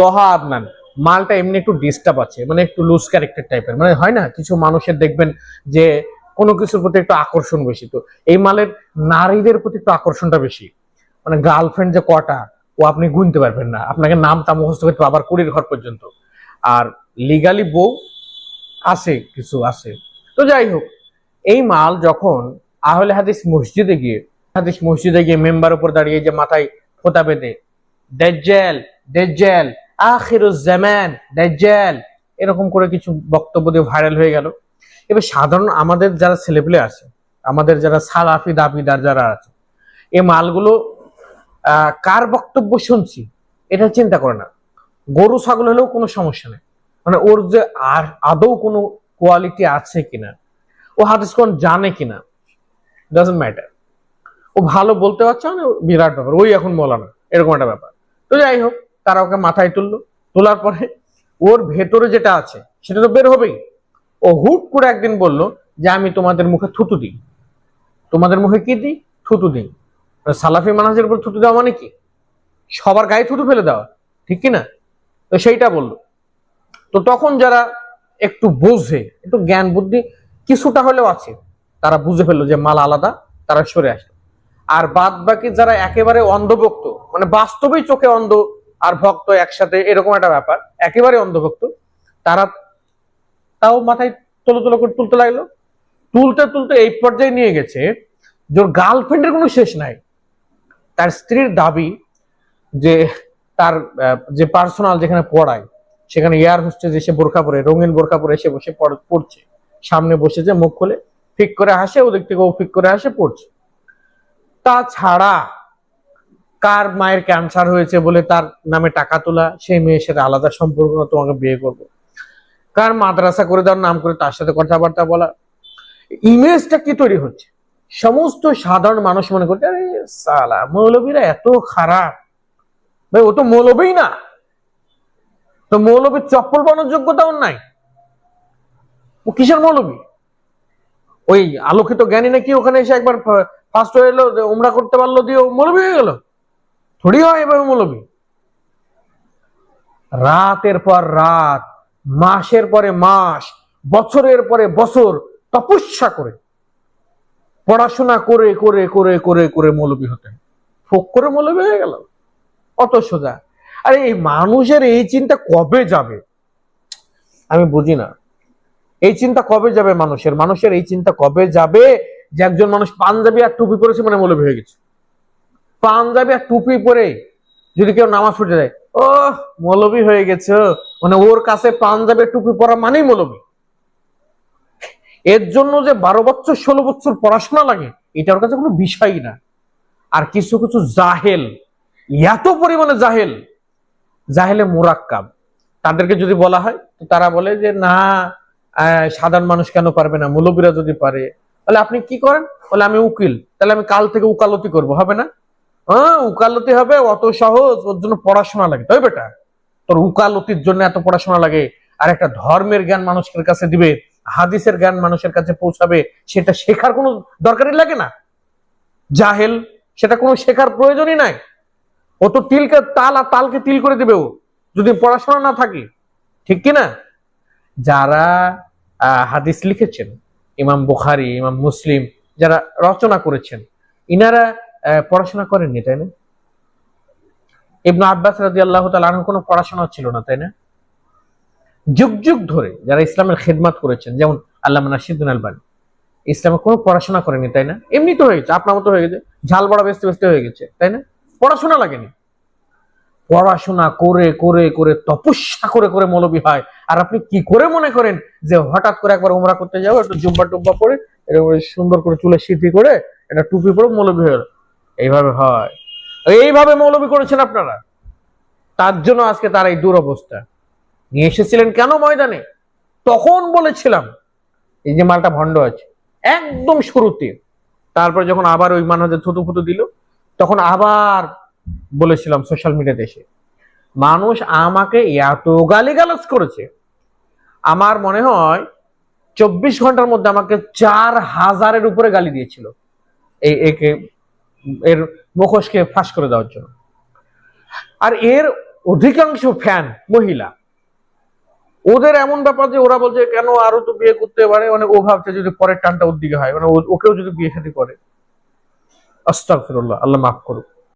তহা আদনান মালটা এমনি একটু ডিস্টার্ব আছে মানে একটু লুজ ক্যারেক্টার টাইপের মানে হয় না, কিছু মানুষের দেখবেন যে কোনো কিছুর প্রতি একটু আকর্ষণ বেশি, তো এই মালের নারীদের প্রতি একটু আকর্ষণটা বেশি। মানে গার্লফ্রেন্ড যে কটা, ও আপনি গুনতে পারবেন না, আপনাকে নামটা মুখস্থ করতে আবার কুড়ির ঘর পর্যন্ত। আর লিগালি বউ আছে, কিছু আছে। তো যাই হোক, এই মাল যখন আহলে হাদিস মসজিদে গিয়ে, হাদিস মসজিদে গিয়ে মেম্বার উপর দাঁড়িয়ে যে মাথায় ফোতা বেঁধে, দাজ্জাল দাজ্জাল আখিরুজ জামান, দাজ্জাল, এরকম করে কিছু বক্তব্য দিয়ে ভাইরাল হয়ে গেল। এবার সাধারণ আমাদের যারা ছেলেপিলে আছে, আমাদের যারা সালাফি, দাবিদার যারা আছে, এ মালগুলো কার বক্তব্য শুনছি, এটা চিন্তা করে না। গরু, ছাগল হলেও কোনো সমস্যা নেই। মানে ওর যে আর, আদৌ কোনো কোয়ালিটি আছে কিনা, ও হাদিস কোন জানে কিনা ডাজন্ট ম্যাটার ও ভালো বলতে পারছে না বিরাট ব্যাপার, ওই এখন মৌলানা এরকম একটা ব্যাপার। তো যাই হোক তারা ওকে মাথায় তুললো। তোলার পরে ওর ভেতরে যেটা আছে, সেটা তো বের হবেই। ও হুট করে একদিন বলল যে, আমি তোমাদের মুখে থুতু দিই। তোমাদের মুখে কি দিই? থুতু দিই। মানে সালাফি মানাজের উপর থুতু দেওয়া মানে কি? সবার গায়ে থুতু ফেলে দেওয়া। ঠিক কি না? তো সেইটা বলল। তো তখন যারা একটু বোঝে, একটু জ্ঞান বুদ্ধি কিছুটা হলেও আছে, তারা বুঝে ফেলল যে মাল আলাদা, তারা সরে আসলো। আর বাদ বাকি যারা একেবারে অন্ধভক্ত মানে বাস্তবেই চোখে অন্ধ আর ভক্ত একসাথে, এরকম একটা ব্যাপার। একেবারে অন্ধভক্ত। তারা তাও মাথায় তোলো তোলো করে তুলতে লাগল। তুলতে তুলতে এই পর্যায়ে নিয়ে গেছে, যে গার্লফ্রেন্ডের কোনো শেষ নাই। তার স্ত্রীর দাবি যে তার যে পার্সোনাল যেখানে পড়ায়, সেখানে এয়ার হোস্টেজ এসে বোরখা পরে, রঙিন বোরখা পরে এসে বসে পড়- পড়ছে। সামনে বসেছে মুখ খুলে, ফিক করে হাসে, ওদিক থেকে ও ফিক করে হাসে, পড়ছে। তাছাড়া কার মায়ের ক্যান্সার হয়েছে বলে তার নামে টাকা তোলা, সেই মেয়ের সাথে আলাদা সম্পর্ক না, তোমাকে বিয়ে করব। কার মাদ্রাসা করে দেওয়ার নাম করে তার সাথে কথাবার্তা বলা। ইমেজটা কি তৈরি হচ্ছে? সমস্ত সাধারণ মানুষ মনে করছে, আরে সালা, মৌলবীরা এত খারাপ। ভাই, ও তো মৌলবী না। তো মৌলবীর চপ্পল বানানোর যোগ্যতাও নাই। ও কিসের মৌলবী? ওই আলোকিত জ্ঞানী নাকি ওখানে এসে একবার ফার্স্ট হয়ে এলো উমরা করতে পারল দিয়ে মৌলবী হয়ে গেল? থোড়ি হয় এভাবে মৌলবী রাতের পর রাত মাসের পরে মাস বছরের পরে বছর তপস্যা করে পড়াশোনা করে করে করে করে করে মৌলবী হতেন ফোক করে মৌলবী হয়ে গেল অত সোজা আরে এই মানুষের এই চিন্তা কবে যাবে আমি বুঝি না এই চিন্তা কবে যাবে মানুষের মানুষের এই চিন্তা কবে যাবে যে একজন মানুষ পাঞ্জাবি আর টুপি পরেছে মানে মৌলবী হয়ে গেছে পাঞ্জাবি আর টুপি পরে যদি কেউ নামাজ পড়তে যায় ও মৌলবী হয়ে গেছে। মানে ওর কাছে পাঞ্জাবের টুপি পরা মানেই মৌলবী। এর জন্য যে বারো বছর, ষোলো বছর পড়াশোনা লাগে এটা ওর কাছে কোনো বিষয়ই না। আর কিছু কিছু জাহেল, এত পরিমাণে জাহেল, জাহেলে মুরাক্কাব। তাদেরকে যদি বলা হয়, তো তারা বলে যে, না সাধারণ মানুষ কেন পারবে না? মৌলবীরা যদি পারে, তাহলে আপনি কি করেন? বলে, আমি উকিল, তাহলে আমি কাল থেকে উকালতি করব। হবে না? হ্যাঁ উকালতি হবে, অত সহজ, ওর জন্য পড়াশোনা লাগে। তাই বেটা, তোর উকালতির জন্য এত পড়াশোনা লাগে, আর একটা ধর্মের জ্ঞান মানুষের কাছে দিবে, হাদিসের জ্ঞান মানুষের কাছে পৌঁছাবে, সেটা শেখার কোনো দরকারই লাগে না। জাহেল, সেটা কোনো শেখার প্রয়োজনই নাই। ও তো তিলকে তাল আর তালকে তিল করে দিবে ও, যদি পড়াশোনা না থাকে, ঠিক কি না? যারা হাদিস লিখেছেন, ইমাম বুখারি, ইমাম মুসলিম, যারা রচনা করেছেন, ইনারা পড়াশোনা করেননি, তাই না? ইবনু আব্বাস রাজি আল্লাহ তালন কোনো পড়াশোনা ছিল না, তাই না? যুগ যুগ ধরে যারা ইসলামের খেদমাত করেছেন, যেমন আল্লাহ নাসিদুন আলবানি, ইসলামে কোনো পড়াশোনা করেনি তাই না? এমনি তো হয়ে গেছে আপনার মতো হয়ে গেছে, ঝাল বড়া বেসতে বেসতে হয়ে গেছে, তাই না? পড়াশোনা লাগেনি। পড়াশোনা করে করে করে, তপস্যা করে করে মৌলবী হয়। আর আপনি কি করে মনে করেন যে হঠাৎ করে একবার উমরা করতে যাব একটু জুব্বা টুব্বা পরে, এরকম সুন্দর করে চুলে সিদ্ধি করে, একটা টুপি পরে মৌলবী হয়ে। এইভাবে হয়। এইভাবে মৌলবি করেছেন আপনারা। তার জন্য আজকে তার এই দুরবস্থা। নিয়ে এসেছিলেন কেন ময়দানে? তখন বলেছিলাম, এই যে মালটা ভণ্ড আছে, একদম শুরুতে। তারপর যখন আবার ওই মানুষদের থুতু ফুতু দিল, তখন আবার বলেছিলাম সোশ্যাল মিডিয়াতে এসে, মানুষ আমাকে এত গালিগালাজ করেছে। আমার মনে হয় চব্বিশ ঘণ্টার মধ্যে আমাকে চার হাজারের উপরে গালি দিয়েছিল। এই একে এর মুখোশকে ফাঁস করে দেওয়ার জন্য। আর এর অধিকাংশ ফ্যান মহিলা। ওদের এমন ব্যাপার যে ওরা বলছে, কেন আরও তো বিয়ে করতে পারে? মানে ও ভাবছে যদি পরের টানটা ওর দিকে হয়। মানে ওকেও যদি বিয়ে সাথে করে। আস্তাগফিরুল্লাহ, আল্লাহ মাফ করুক।